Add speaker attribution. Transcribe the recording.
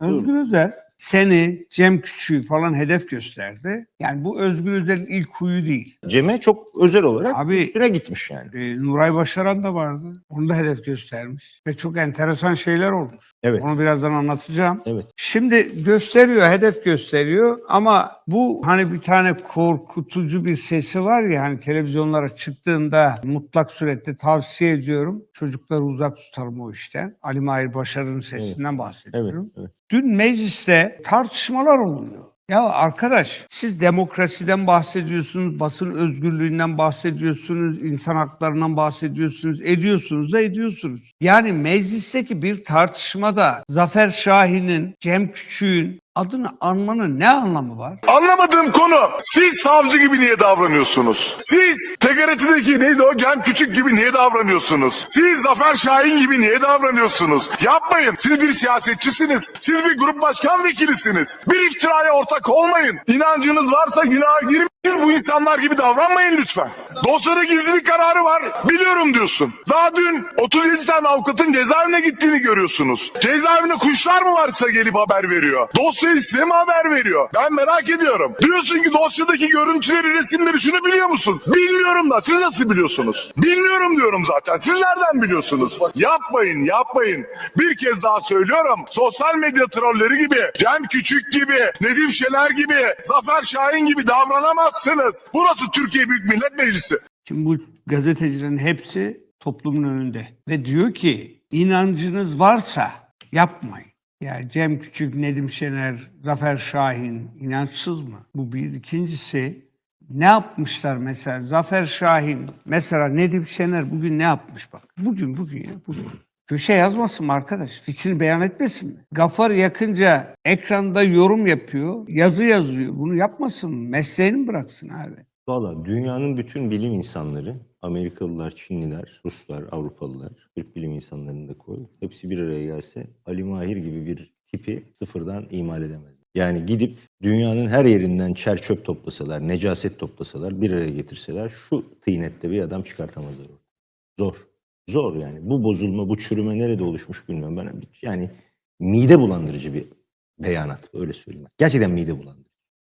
Speaker 1: Özgür Özel seni, Cem Küçük'ü falan hedef gösterdi. Yani bu Özgür Özel'in ilk huyu değil.
Speaker 2: Cem'e çok özel olarak
Speaker 1: Abi
Speaker 2: üstüne gitmiş yani.
Speaker 1: e, Nuray Başaran da vardı. Onu da hedef göstermiş. Ve çok enteresan şeyler olmuş.
Speaker 2: Evet.
Speaker 1: Onu birazdan anlatacağım.
Speaker 2: Evet.
Speaker 1: Şimdi gösteriyor, hedef gösteriyor ama bu hani bir tane korkutucu bir sesi var ya hani televizyonlara çıktığında mutlak surette tavsiye ediyorum. Çocukları uzak tutalım o işten. Ali Mahir Başarı'nın sesinden
Speaker 2: Evet.
Speaker 1: bahsediyorum.
Speaker 2: Evet.
Speaker 1: Dün mecliste tartışmalar oluyor. Ya arkadaş siz demokrasiden bahsediyorsunuz, basın özgürlüğünden bahsediyorsunuz, insan haklarından bahsediyorsunuz, ediyorsunuz da ediyorsunuz. Yani meclisteki bir tartışmada Zafer Şahin'in, Cem Küçük'ün adını anmanın ne anlamı var?
Speaker 3: Anlamadığım konu siz savcı gibi niye davranıyorsunuz? Siz TGRT'deki neydi o Cem Küçük gibi niye davranıyorsunuz? Siz Zafer Şahin gibi niye davranıyorsunuz? Yapmayın. Siz bir siyasetçisiniz. Siz bir grup başkan vekilisiniz. Bir iftiraya ortak olmayın. İnancınız varsa günaha girmeyin. Siz bu insanlar gibi davranmayın lütfen. Dosyada gizlilik kararı var. Biliyorum diyorsun. Daha dün 37 tane avukatın cezaevine gittiğini görüyorsunuz. Cezaevine kuşlar mı varsa gelip haber veriyor. Dosyayı size mi haber veriyor? Ben merak ediyorum. Diyorsun ki dosyadaki görüntüleri, resimleri şunu biliyor musun? Bilmiyorum da siz nasıl biliyorsunuz? Bilmiyorum diyorum zaten. Siz nereden biliyorsunuz? Yapmayın, yapmayın. Bir kez daha söylüyorum. Sosyal medya trolleri gibi, Cem Küçük gibi, Nedim Şener gibi, Zafer Şahin gibi davranamazsınız. Burası Türkiye Büyük Millet Meclisi.
Speaker 1: Şimdi bu gazetecilerin hepsi toplumun önünde ve diyor ki inancınız varsa yapmayın. Yani Cem Küçük, Nedim Şener, Zafer Şahin inançsız mı? Bu bir. İkincisi ne yapmışlar mesela? Zafer Şahin, mesela Nedim Şener bugün ne yapmış bak. Bugün, bugün ya, bugün. Köşe yazmasın mı arkadaş? Fikrini beyan etmesin mi? Gafar yakınca ekranda yorum yapıyor, yazı yazıyor. Bunu yapmasın mı? Mesleğini bıraksın abi?
Speaker 2: Valla dünyanın bütün bilim insanları, Amerikalılar, Çinliler, Ruslar, Avrupalılar, Türk bilim insanlarını da koy. Hepsi bir araya gelse Ali Mahir gibi bir tipi sıfırdan imal edemez. Yani gidip dünyanın her yerinden çer çöp toplasalar, necaset toplasalar, bir araya getirseler şu tıynette bir adam çıkartamazlar. Zor. Zor yani. Bu bozulma, bu çürüme nerede oluşmuş bilmiyorum. Ben yani mide bulandırıcı bir beyanat öyle söyleyeyim. Gerçekten mide bulandırıcı.